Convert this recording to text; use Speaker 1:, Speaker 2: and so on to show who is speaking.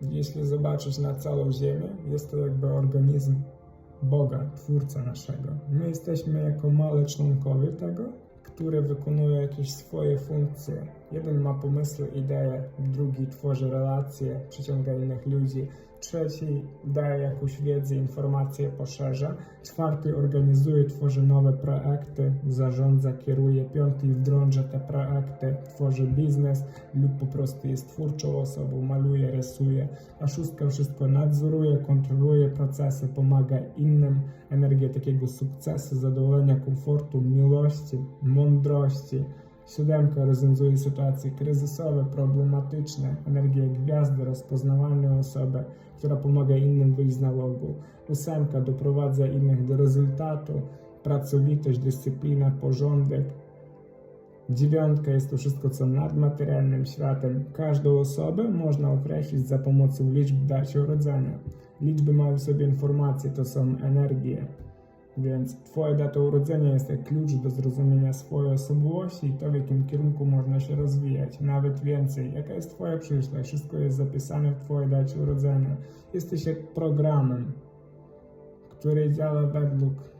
Speaker 1: Jeśli zobaczyć na całą Ziemię, jest to jakby organizm Boga, Twórca naszego. My jesteśmy jako małe członkowie tego, które wykonują jakieś swoje funkcje. Jeden ma pomysły, idee, drugi tworzy relacje, przyciąga innych ludzi, trzeci daje jakąś wiedzę, informacje, poszerza, czwarty organizuje, tworzy nowe projekty, zarządza, kieruje, piąty wdrąża te projekty, tworzy biznes lub po prostu jest twórczą osobą, maluje, rysuje, a szóstka wszystko nadzoruje, kontroluje procesy, pomaga innym, energię takiego sukcesu, zadowolenia, komfortu, miłości, mądrości. Siódemka rozwiązuje sytuacje kryzysowe, problematyczne, energię gwiazdy, rozpoznawanie osoby, która pomaga innym wyjść z nałogu. Ósemka doprowadza innych do rezultatu, pracowitość, dyscyplina, porządek. Dziewiątka jest to wszystko, co nad materialnym światem. Każdą osobę można określić za pomocą liczb dacie urodzenia. Liczby mają w sobie informacje, to są energie. Więc Twoja data urodzenia jest jak klucz do zrozumienia swojej osobowości i to, w jakim kierunku można się rozwijać. Nawet więcej, jaka jest Twoja przyszłość, wszystko jest zapisane w Twojej dacie urodzenia. Jesteś jak programem, który działa według